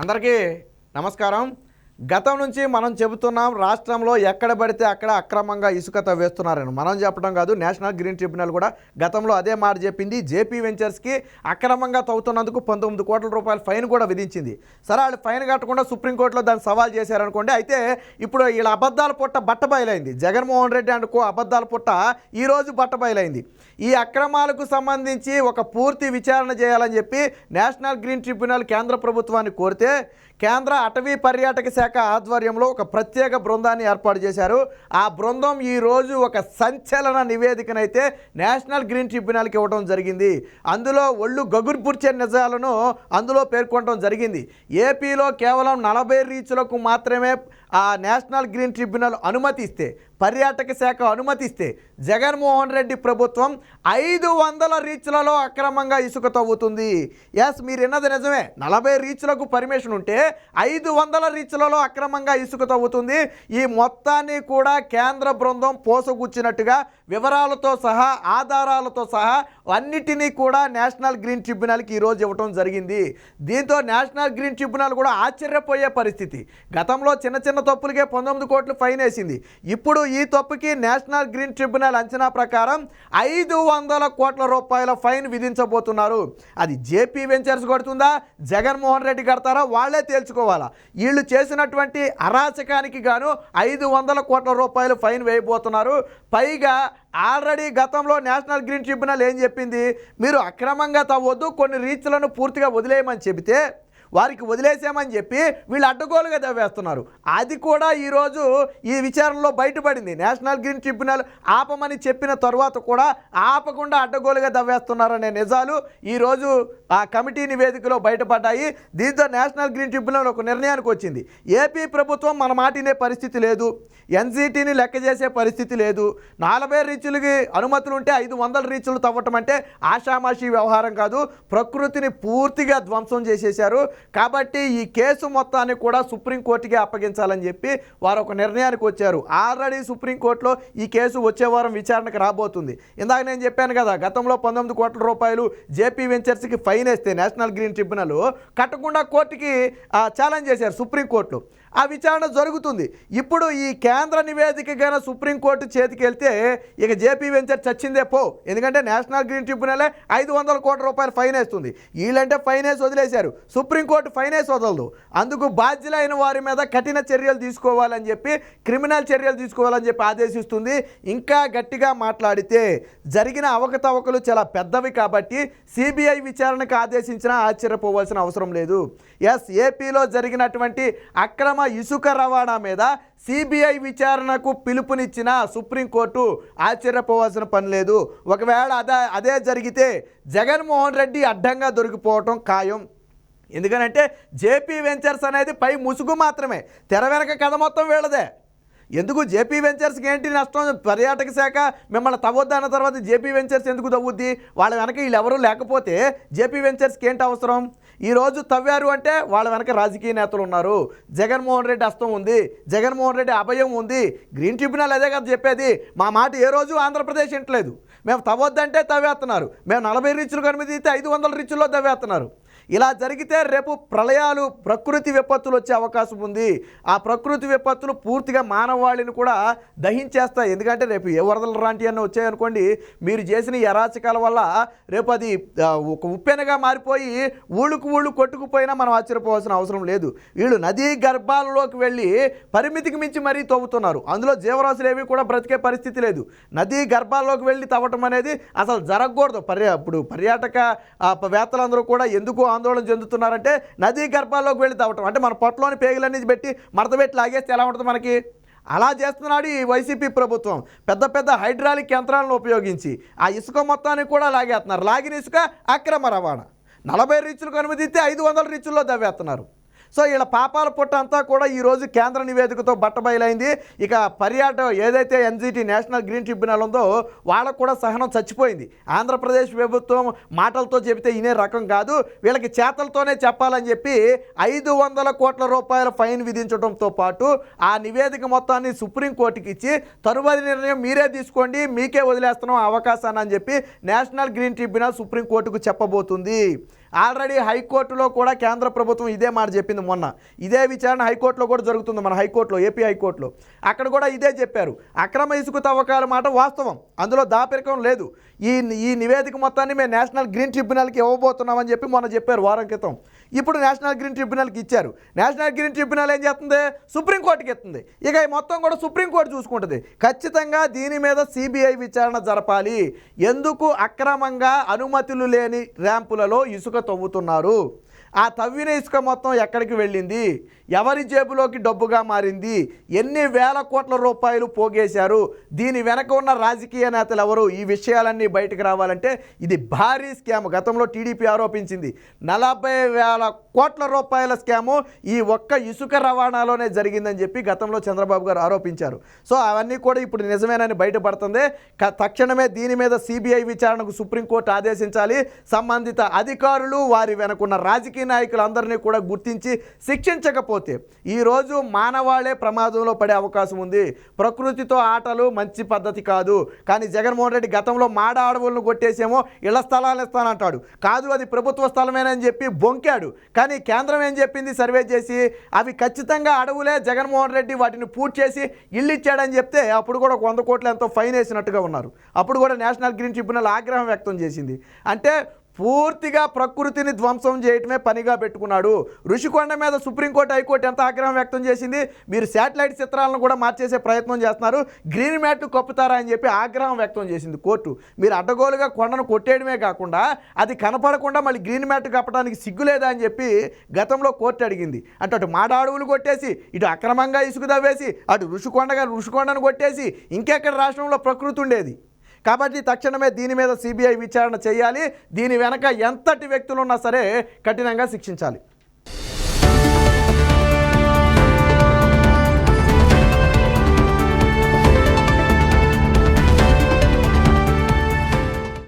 అందరికీ నమస్కారం. గతం నుంచి మనం చెబుతున్నాం రాష్ట్రంలో ఎక్కడ పడితే అక్కడ అక్రమంగా ఇసుక తవ్వేస్తున్నారని మనం చెప్పడం కాదు నేషనల్ గ్రీన్ ట్రిబ్యునల్ కూడా గతంలో అదే మాట చెప్పింది. జేపీ వెంచర్స్కి అక్రమంగా తవ్వుతున్నందుకు పంతొమ్మిది కోట్ల రూపాయల ఫైన్ కూడా విధించింది. సరే వాళ్ళు ఫైన్ కట్టకుండా సుప్రీంకోర్టులో దాన్ని సవాల్ చేశారనుకోండి అయితే ఇప్పుడు వీళ్ళ అబద్ధాల పుట్ట బట్ట బయలైంది. జగన్మోహన్ రెడ్డి అనుకో అబద్ధాల పుట్ట ఈరోజు బట్ట బయలైంది. ఈ అక్రమాలకు సంబంధించి ఒక పూర్తి విచారణ చేయాలని చెప్పి నేషనల్ గ్రీన్ ట్రిబ్యునల్ కేంద్ర ప్రభుత్వాన్ని కోరితే కేంద్ర అటవీ పర్యాటక శాఖ ఆధ్వర్యంలో ఒక ప్రత్యేక బృందాన్ని ఏర్పాటు చేశారు. ఆ బృందం ఈరోజు ఒక సంచలన నివేదికనైతే నేషనల్ గ్రీన్ ట్రిబ్యునల్కి ఇవ్వడం జరిగింది. అందులో ఒళ్ళు గగుర్పుర్చే నిజాలను అందులో పేర్కొనడం జరిగింది. ఏపీలో కేవలం నలభై రీచ్లకు మాత్రమే ఆ నేషనల్ గ్రీన్ ట్రిబ్యునల్ అనుమతిస్తే పర్యాటక శాఖ అనుమతిస్తే జగన్మోహన్ రెడ్డి ప్రభుత్వం ఐదు వందల రీచ్లలో అక్రమంగా ఇసుక తవ్వుతుంది. ఎస్ మీరు విన్నది నిజమే. నలభై రీచ్లకు పర్మిషన్ ఉంటే ఐదు వందల రీచ్లలో అక్రమంగా ఇసుక తవ్వుతుంది. ఈ మొత్తాన్ని కూడా కేంద్ర బృందం పోసగుచ్చినట్టుగా వివరాలతో సహా ఆధారాలతో సహా అన్నిటినీ కూడా నేషనల్ గ్రీన్ ట్రిబ్యునల్కి ఈరోజు ఇవ్వటం జరిగింది. దీంతో నేషనల్ గ్రీన్ ట్రిబ్యునల్ కూడా ఆశ్చర్యపోయే పరిస్థితి. గతంలో చిన్న చిన్న తప్పులకే పంతొమ్మిది కోట్లు ఫైన్ వేసింది. ఇప్పుడు ఈ తప్పుకి నేషనల్ గ్రీన్ ట్రిబ్యునల్ అంచనా ప్రకారం ఐదు వందల కోట్ల రూపాయల ఫైన్ విధించబోతున్నారు. అది జేపీ వెంచర్స్ కొడుతుందా? జగన్మోహన్ రెడ్డి కడతారా? వాళ్ళే తేల్చుకోవాలా? వీళ్ళు చేసినటువంటి అరాచకానికి గాను ఐదు వందల కోట్ల రూపాయలు ఫైన్ వేయబోతున్నారు. పైగా ఆల్రెడీ గతంలో నేషనల్ గ్రీన్ ట్రిబ్యునల్ ఏం చెప్పింది? మీరు అక్రమంగా తవ్వద్దు కొన్ని రీచ్లను పూర్తిగా వదిలేయమని చెబితే వారికి వదిలేసామని చెప్పి వీళ్ళు అడ్డగోలుగా దవ్వేస్తున్నారు అది కూడా ఈరోజు ఈ విచారణలో బయటపడింది. నేషనల్ గ్రీన్ ట్రిబ్యునల్ ఆపమని చెప్పిన తర్వాత కూడా ఆపకుండా అడ్డగోలుగా దవ్వేస్తున్నారనే నిజాలు ఈరోజు ఆ కమిటీ నివేదికలో బయటపడ్డాయి. దీంతో నేషనల్ గ్రీన్ ట్రిబ్యునల్ ఒక నిర్ణయానికి వచ్చింది. ఏపీ ప్రభుత్వం మన మాటినే పరిస్థితి లేదు. ఎన్సీటీని లెక్క చేసే పరిస్థితి లేదు. నలభై రీచులకి అనుమతులు ఉంటే ఐదు వందల రీచులు తవ్వటం అంటే ఆషామాషి వ్యవహారం కాదు. ప్రకృతిని పూర్తిగా ధ్వంసం చేసేశారు. కాబట్టి ఈ కేసు మొత్తాన్ని కూడా సుప్రీంకోర్టుకి అప్పగించాలని చెప్పి వారు ఒక నిర్ణయానికి వచ్చారు. ఆల్రెడీ సుప్రీంకోర్టులో ఈ కేసు వచ్చే వారం విచారణకు రాబోతుంది. ఇందాక నేను చెప్పాను కదా గతంలో పంతొమ్మిది కోట్ల రూపాయలు జేపీ వెంచర్స్కి ఫైన్ వేస్తే నేషనల్ గ్రీన్ ట్రిబ్యునల్ కట్టకుండా కోర్టుకి ఛాలెంజ్ చేశారు సుప్రీంకోర్టులో. ఆ విచారణ జరుగుతుంది. ఇప్పుడు ఈ కేంద్ర నివేదిక గాన సుప్రీంకోర్టు చేతికి వెళ్తే ఇక జేపీ వెంచర్ చచ్చిందే పో. ఎందుకంటే నేషనల్ గ్రీన్ ట్రిబ్యునలే ఐదు వందల కోట్ల రూపాయలు ఫైన్ వేస్తుంది. వీళ్ళంటే ఫైన్ వేసి వదిలేశారు. సుప్రీంకోర్టు ఫైన్ వేసి వదలదు. అందుకు బాధ్యులైన వారి మీద కఠిన చర్యలు తీసుకోవాలని చెప్పి క్రిమినల్ చర్యలు తీసుకోవాలని చెప్పి ఆదేశిస్తుంది. ఇంకా గట్టిగా మాట్లాడితే జరిగిన అవకతవకలు చాలా పెద్దవి కాబట్టి సిబిఐ విచారణకు ఆదేశించినా ఆశ్చర్యపోవాల్సిన అవసరం లేదు. ఎస్ ఏపీలో జరిగినటువంటి అక్రమ ఇసుక రవాణా మీద సిబిఐ విచారణకు పిలుపునిచ్చిన సుప్రీంకోర్టు ఆశ్చర్యపోవాల్సిన పని లేదు. ఒకవేళ అదే అదే జరిగితే జగన్మోహన్ రెడ్డి అడ్డంగా దొరికిపోవటం ఖాయం. ఎందుకనంటే జేపీ వెంచర్స్ అనేది పై ముసుగు మాత్రమే. తెర వెనక కథ మొత్తం వీళ్ళదే. ఎందుకు జేపీ వెంచర్స్కి ఏంటి నష్టం? పర్యాటక శాఖ మిమ్మల్ని తవ్వద్దు అన్న తర్వాత జేపీ వెంచర్స్ ఎందుకు తవ్వుద్ది? వాళ్ళ వెనక వీళ్ళు ఎవరూ లేకపోతే జేపీ వెంచర్స్కి ఏంటి అవసరం? ఈరోజు తవ్వారు అంటే వాళ్ళ వెనక రాజకీయ నేతలు ఉన్నారు. జగన్మోహన్ రెడ్డి హస్తం ఉంది. జగన్మోహన్ రెడ్డి అభయం ఉంది. గ్రీన్ ట్రిబ్యునల్ అదే కదా చెప్పేది. మా మాట ఏ రోజు ఆంధ్రప్రదేశ్ ఇంటలేదు మేము తవ్వొద్దంటే తవ్వేస్తున్నారు మేము నలభై రీచ్లు అయితే ఐదు వందల రీచ్ల్లో తవ్వేస్తున్నారు ఇలా జరిగితే రేపు ప్రళయాలు ప్రకృతి విపత్తులు వచ్చే అవకాశం ఉంది. ఆ ప్రకృతి విపత్తులు పూర్తిగా మానవాళిని కూడా దహించేస్తాయి. ఎందుకంటే రేపు ఏ వరదలు లాంటివి అన్నీ వచ్చాయనుకోండి మీరు చేసిన ఎరాచకాల వల్ల రేపు అది ఒక ఉప్పెనగా మారిపోయి ఊళ్ళుకు ఊళ్ళు కొట్టుకుపోయినా మనం ఆశ్చర్యపోవాల్సిన అవసరం లేదు. వీళ్ళు నదీ గర్భాలలోకి వెళ్ళి పరిమితికి మించి మరీ తవ్వుతున్నారు. అందులో జీవరాశులు ఏవి కూడా బ్రతికే పరిస్థితి లేదు. నదీ గర్భాల్లోకి వెళ్ళి తవ్వటం అనేది అసలు జరగకూడదు. పర్యా ఇప్పుడు పర్యాటక ఆ, వేత్తలందరూ కూడా ఎందుకు ఆందోళన చెందుతున్నారంటే నదీ గర్భాల్లోకి వెళ్ళి తవ్వటం. అంటే మన పొట్టలోని పేగులన్నీ పెట్టి మడత పెట్టి లాగేస్తే ఎలా ఉంటుంది మనకి? అలా చేస్తున్నాడు ఈ వైసీపీ ప్రభుత్వం. పెద్ద పెద్ద హైడ్రాలిక్ యంత్రాలను ఉపయోగించి ఆ ఇసుక మొత్తాన్ని కూడా లాగేస్తున్నారు. లాగిన ఇసుక అక్రమ రవాణా. నలభై రీచులకు అనుమతిస్తే ఐదు వందల రీచుల్లో దవ్వేస్తున్నారు సో వీళ్ళ పాపాల పుట్ట అంతా కూడా ఈరోజు కేంద్ర నివేదికతో బట్టబయలైంది. ఇక పర్యాటక ఏదైతే ఎన్జిటి నేషనల్ గ్రీన్ ట్రిబ్యునల్ ఉందో వాళ్ళకు కూడా సహనం చచ్చిపోయింది. ఆంధ్రప్రదేశ్ ప్రభుత్వం మాటలతో చెబితే ఇనే రకం కాదు. వీళ్ళకి చేతలతోనే చెప్పాలని చెప్పి ఐదు వందల కోట్ల రూపాయల ఫైన్ విధించడంతో పాటు ఆ నివేదిక మొత్తాన్ని సుప్రీంకోర్టుకి ఇచ్చి తరువాతి నిర్ణయం మీరే తీసుకోండి మీకే వదిలేస్తున్నాం అవకాశాన్ని అని చెప్పి నేషనల్ గ్రీన్ ట్రిబ్యునల్ సుప్రీంకోర్టుకు చెప్పబోతుంది. ఆల్రెడీ హైకోర్టులో కూడా కేంద్ర ప్రభుత్వం ఇదే మాట చెప్పింది మొన్న. ఇదే విచారణ హైకోర్టులో కూడా జరుగుతుంది మన హైకోర్టులో ఏపీ హైకోర్టులో. అక్కడ కూడా ఇదే చెప్పారు. అక్రమ ఇసుక తవ్వకాల మాట వాస్తవం. అందులో దాపరికం లేదు. ఈ ఈ నివేదిక మొత్తాన్ని మేము నేషనల్ గ్రీన్ ట్రిబ్యునల్కి ఇవ్వబోతున్నామని చెప్పి మొన్న చెప్పారు వారం క్రితం. ఇప్పుడు నేషనల్ గ్రీన్ ట్రిబ్యునల్కి ఇచ్చారు. నేషనల్ గ్రీన్ ట్రిబ్యునల్ ఏం చేస్తుంది? సుప్రీంకోర్టుకి ఎత్తుంది. ఇక మొత్తం కూడా సుప్రీంకోర్టు చూసుకుంటుంది. ఖచ్చితంగా దీని మీద సిబిఐ విచారణ జరపాలి. ఎందుకు అక్రమంగా అనుమతులు లేని ర్యాంపులలో ఇసుక తవ్వుతున్నారు? ఆ తవ్విన ఇసుక మొత్తం ఎక్కడికి వెళ్ళింది? ఎవరి జేబులోకి డబ్బుగా మారింది? ఎన్ని వేల కోట్ల రూపాయలు పోగేశారు? దీని వెనక ఉన్న రాజకీయ నేతలు ఎవరు? ఈ విషయాలన్నీ బయటకు రావాలంటే ఇది భారీ స్కామ్. గతంలో టీడీపీ ఆరోపించింది. నలభై వేల కోట్ల రూపాయల స్కాము ఈ ఒక్క ఇసుక రవాణాలోనే జరిగిందని చెప్పి గతంలో చంద్రబాబు గారు ఆరోపించారు. సో అవన్నీ కూడా ఇప్పుడు నిజమేనని బయటపడుతుంది. తక్షణమే దీని మీద సిబిఐ విచారణకు సుప్రీంకోర్టు ఆదేశించాలి. సంబంధిత అధికారులు వారి వెనకున్న రాజకీయ నాయకులందరినీ కూడా గుర్తించి శిక్షించకపోతే ఈరోజు మానవాళే ప్రమాదంలో పడే అవకాశం ఉంది. ప్రకృతితో ఆటలు మంచి పద్ధతి కాదు. కానీ జగన్మోహన్ రెడ్డి గతంలో మాడ అడవులను కొట్టేసేమో ఇళ్ళ స్థలాలు ఇస్తానంటాడు. కాదు అది ప్రభుత్వ స్థలమేనని చెప్పి బొంకాడు. కానీ కేంద్రం ఏం చెప్పింది? సర్వే చేసి అవి ఖచ్చితంగా అడవులే జగన్మోహన్ రెడ్డి వాటిని పూర్తి చేసి ఇల్లు ఇచ్చాడని చెప్తే అప్పుడు కూడా వంద కోట్లు ఎంతో ఫైన్ వేసినట్టుగా ఉన్నారు. అప్పుడు కూడా నేషనల్ గ్రీన్ ట్రిబ్యునల్ ఆగ్రహం వ్యక్తం చేసింది. అంటే పూర్తిగా ప్రకృతిని ధ్వంసం చేయటమే పనిగా పెట్టుకున్నాడు. ఋషికొండ మీద సుప్రీంకోర్టు హైకోర్టు ఎంత ఆగ్రహం వ్యక్తం చేసింది? మీరు శాటిలైట్ చిత్రాలను కూడా మార్చేసే ప్రయత్నం చేస్తున్నారు. గ్రీన్ మ్యాట్ కప్పుతారా అని చెప్పి ఆగ్రహం వ్యక్తం చేసింది కోర్టు. మీరు అడ్డగోలుగా కొండను కొట్టేయడమే కాకుండా అది కనపడకుండా మళ్ళీ గ్రీన్ మ్యాట్ కప్పడానికి సిగ్గులేదా అని చెప్పి గతంలో కోర్టు అడిగింది. అంటే అటు మాడ అడవులు కొట్టేసి ఇటు అక్రమంగా ఇసుకు తవ్వేసి అటు ఋషికొండగా ఋషికొండను కొట్టేసి ఇంకెక్కడ రాష్ట్రంలో ప్రకృతి ఉండేది? కాబట్టి తక్షణమే దీని మీద సిబిఐ విచారణ చేయాలి. దీని వెనక ఎంతటి వ్యక్తులు ఉన్నా సరే కఠినంగా శిక్షించాలి.